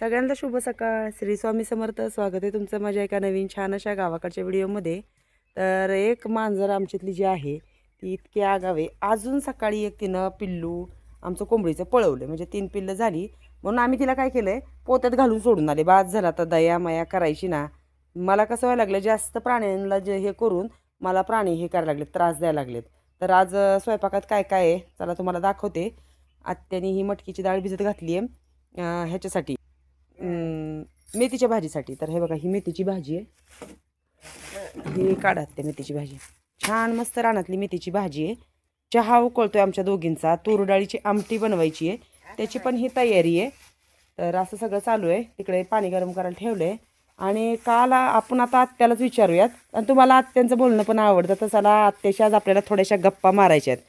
सगळ्यांना शुभ सकाळ. श्री स्वामी समर्थ स्वागत आहे तुमचं माझ्या एका नवीन छान अशा गावाकडच्या व्हिडिओमध्ये. तर एक मांजर आमच्यातली जी आहे ती इतकी आगावे अजून सकाळी एक तिनं पिल्लू आमचं कोंबडीचं पळवलं. म्हणजे तीन पिल्लं झाली. म्हणून आम्ही तिला काय केलं आहे पोत्यात घालून सोडून आले. बाद झाला तर दया माया करायची ना. मला कसं व्हायला लागलं जास्त प्राण्यांना जे हे करून मला प्राणी हे करायला लागलेत त्रास द्यायला लागलेत. तर आज स्वयंपाकात काय काय आहे चला तुम्हाला दाखवते. आत्याने ही मटकीची डाळ भिजत घातली आहे ह्याच्यासाठी. मेथीच्या भाजीसाठी. तर हे बघा ही मेथीची भाजी आहे. ही काढा ते मेथीची भाजी. छान मस्त रानातली मेथीची भाजी आहे. चहा उकळतोय आमच्या दोघींचा. तूर डाळीची आमटी बनवायची आहे. त्याची पण ही तयारी आहे. तर असं सगळं चालू आहे. तिकडे पाणी गरम करायला ठेवलं आहे आणि काल आपण आता आत्यालाच विचारूयात. आणि तुम्हाला आत्यांचं बोलणं पण आवडतं. तर चला आत्याशी आज आपल्याला थोड्याशा गप्पा मारायच्या आहेत.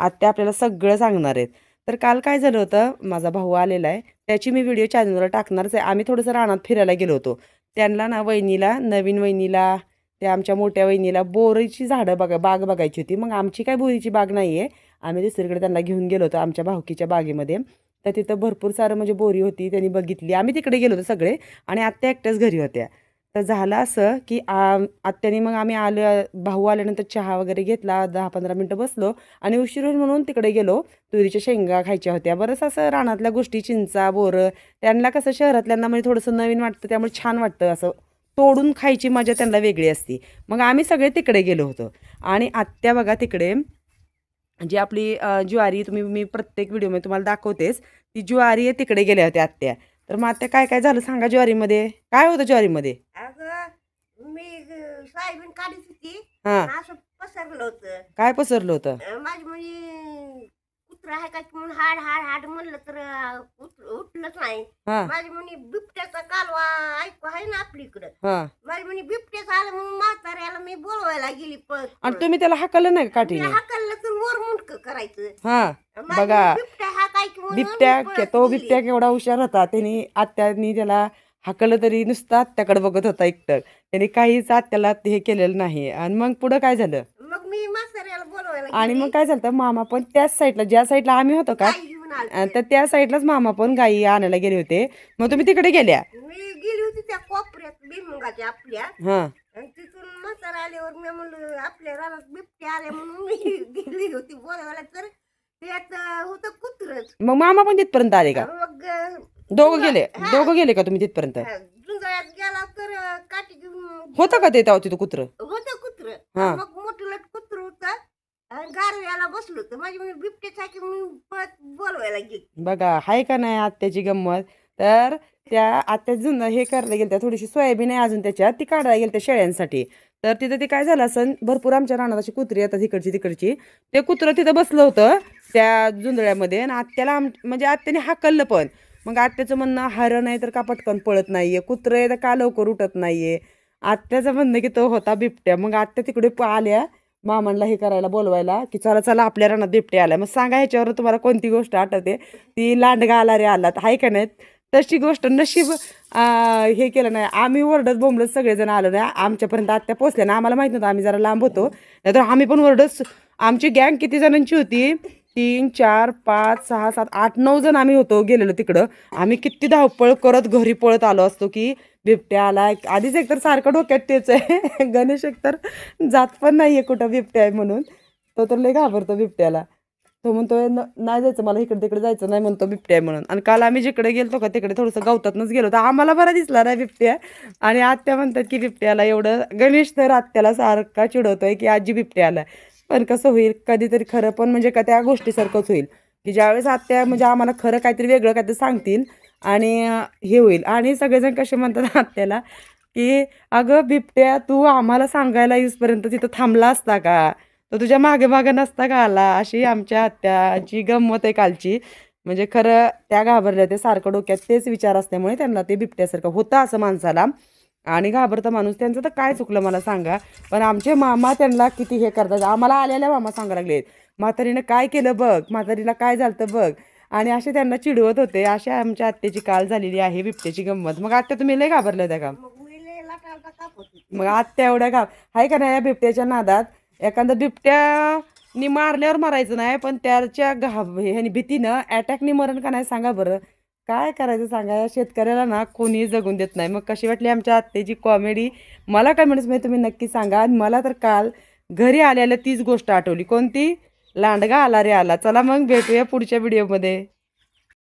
आत्या आपल्याला सगळं सांगणार आहेत. तर काल काय झालं होतं? माझा भाऊ आलेला आहे. त्याची मी व्हिडिओ चॅनलवर टाकणारच आहे. आम्ही थोडंसं रानात फिरायला गेलो होतो. त्यांना ना वहिनीला नवीन वहिनीला त्या आमच्या मोठ्या वहिनीला बोरीची झाडं बघा बाग बघायची होती. मग आमची काय बोरीची बाग नाही आहे आम्ही दुसरीकडे त्यांना घेऊन गेलो होतो आमच्या भाऊकीच्या बागेमध्ये. तर तिथं भरपूर सारं म्हणजे बोरी होती त्यांनी बघितली. आम्ही तिकडे गेलो होतो सगळे आणि आत्ता एकट्याच घरी होत्या. तर झालं असं की आ आत्याने मग आम्ही आलं भाऊ आल्यानंतर चहा वगैरे घेतला दहा पंधरा मिनटं बसलो आणि उशीर होईल म्हणून तिकडे गेलो. तुरीच्या शेंगा खायच्या होत्या. बरंच असं रानातल्या गोष्टी चिंचा बोरं त्यांना कसं शहरातल्यांना म्हणजे थोडंसं नवीन वाटतं त्यामुळे छान वाटतं असं. तोडून खायची मजा त्यांना वेगळी असती. मग आम्ही सगळे तिकडे गेलो होतो. आणि आत्या बघा तिकडे जी आपली ज्वारी तुम्ही मी प्रत्येक व्हिडिओमध्ये तुम्हाला दाखवतेच ती ज्वारी आहे तिकडे गेल्या होत्या आत्या. तर मग आत्या काय काय झालं सांगा ज्वारीमध्ये? काय होतं ज्वारीमध्ये? सोयाबीन काढत होती. हां. असं पसरलं होतं. काय पसरलं होतं? अं, माझी म्हणजे कुत्र आहे का की म्हणून हाड हाड हाड म्हणलं तर अं, उठ- उठलंच नाही. हां. माझी म्हणे बिबट्याचा कालवा ऐकू आहे ना आपली इकडं? हां. माझी म्हणे बिबट्याचा आलं म्हणून म्हाताऱ्याला मी बोलवायला गेली पळत आणि तुम्ही त्याला हाकलं नाही का मी काठीने? हाकललं तर वर मुंडक करायचं. हां. माझी बघा. म्हणे बिबट्या हा काय की म्हणून बिबट्या मी पळत तो गेली. बिबट्या केवढा हुशार होता. त्यांनी आत्यानी त्याला हाकलं तरी नुसतं आत्याकडे बघत होता एकटक त्यांनी काहीच आत्याला हे केलेलं नाही. आणि मग पुढं काय झालं? मग मी बोलवायला आणि. मग काय झालं? मामा पण त्याच साईडला ज्या साईडला आम्ही होतो का घेऊन तर त्या साईडलाच मामा पण गाई आणायला गेले होते. मग तुम्ही तिकडे गेल्या? मी गेली होती त्या कोपऱ्यात बिमुगाच्या आपल्या. हां. आणि तिथून म्हातारा आल्यावर मी म्हणलं आपल्या रानात बिबटे आले म्हणून मी गेली होती बोलायला तर त्यात होतं कुत्रच मग मामा पण तिथपर्यंत आले का? मग दोघं गेले. दोघं गेले का तुम्ही तिथपर्यंत? जुंजळ्यात गेला तर अं, काठी घेऊन होतं का ते तेव्हा तिथं कुत्र? होतं कुत्र. हा. मग मोठं लट कुत्र होतं. आणि गारव्याला बसलो होतं. माझी म्हणजे बिबटे बोलवायला गेली. बघा हाय का नाही आत्याची गंमत? तर त्या आत्या जुन हे करायला गेल्या थोडीशी सोयाबीन आहे अजून त्याच्यात. ती काढायला गेल्या त्या शेळ्यांसाठी. तर तिथं ते काय झालं असं भरपूर आमच्या रानात अशी कुत्री येतात इकडची तिकडची. ते कुत्रं तिथं बसलं होतं त्या जुंदळ्यामध्ये आणि आत्याला आम म्हणजे आत्याने हाकललं पण. मग आत्याचं म्हणणं हरण आहे तर का पटकन पळत नाहीये? कुत्रं आहे तर का लवकर उठत नाहीये? आत्याचं म्हणणं की तो होता बिबट्या. मग आत्या तिकडे प- आल्या मामांना हे करायला बोलवायला की चला चला आपल्या रानात बिबट्या आल्या. मग सांगा ह्याच्यावर तुम्हाला कोणती गोष्ट आठवते? ती लांडगा आला रे आलात. हाय का नाही तशी गोष्ट नशीब हे केलं नाही. आम्ही ओरडत बोंबलत सगळेजण आलो नाही. आमच्यापर्यंत आत्या पोचल्या ना आम्हाला माहीत नव्हतं. आम्ही जरा लांब होतो. नाहीतर आम्ही पण ओरडत आमची गँग किती जणांची होती? तीन चार पाच सहा सात आठ नऊ जण आम्ही होतो गेलेलो तिकडं. आम्ही किती धावपळ करत घरी पळत आलो असतो की बिबट्या आला. आधीच एकतर सारखं डोक्यात तेच आहे. गणेश एकतर जात पण नाही आहे कुठं बिबट्या आहे म्हणून. तो तर लय घाबरतो बिबट्याला. तो म्हणतो "न- नाही जायचं मला इकडे तिकडे जायचं नाही म्हणतो बिबट्या आहे म्हणून. आणि काल आम्ही जिकडे गेलतो का तिकडे थोडंसं गवतातनंच गेलो. तर आम्हाला बरा दिसला नाही बिबट्या. आणि आत्या म्हणतात की बिबट्याला एवढं गणेश तर आत्याला सारखा चिडवतोय की आजी बिबट्या आला पण कसं होईल कधीतरी खरं पण म्हणजे का त्या गोष्टीसारखंच होईल. की ज्यावेळेस आत्या म्हणजे आम्हाला खरं काहीतरी वेगळं काहीतरी सांगतील आणि हे होईल. आणि सगळेजण कसे म्हणतात आत्याला की अगं बिबट्या तू आम्हाला सांगायला येऊसपर्यंत तिथं थांबला असता का? तो तुझ्या मागे मागे नसता का आला? अशी आमच्या आत्याची गंमत आहे कालची. म्हणजे खरं त्या घाबरल्या ते सारखं डोक्यात तेच विचार असल्यामुळे त्यांना ते बिबट्यासारखं होतं असं माणसाला. आणि घाबरता माणूस. त्यांचं तर काय चुकलं मला सांगा. पण आमचे मामा त्यांना किती हे करतात. आम्हाला आलेल्या मामा सांगायला लागलेत. म्हातारीनं काय केलं बघ. म्हातारीला काय झालं बघ. आणि असे त्यांना चिडवत होते. अशा आमच्या आत्याची काल झालेली आहे बिबट्याची गंमत. मग आत्या तुम्ही लय घाबरल्या होत्या का? मग आत्या एवढ्या घाब आहे का नाही या बिबट्याच्या नादात? एखादा बिबट्यानी मारल्यावर मारायचं नाही पण त्याच्या घाब ह्यानी भीतीनं अटॅकनी मरण का नाही सांगा बरं. काय करायचं सांगा? या शेतकऱ्याला ना कोणीही जगून देत नाही. मग कशी वाटली आमच्या आत्तेची कॉमेडी मला काय म्हणत तुम्ही नक्की सांगा. आणि मला तर काल घरी आल्याला तीच गोष्ट आठवली. कोणती? लांडगा आला रे आला. चला मग भेटूया पुढच्या व्हिडिओमध्ये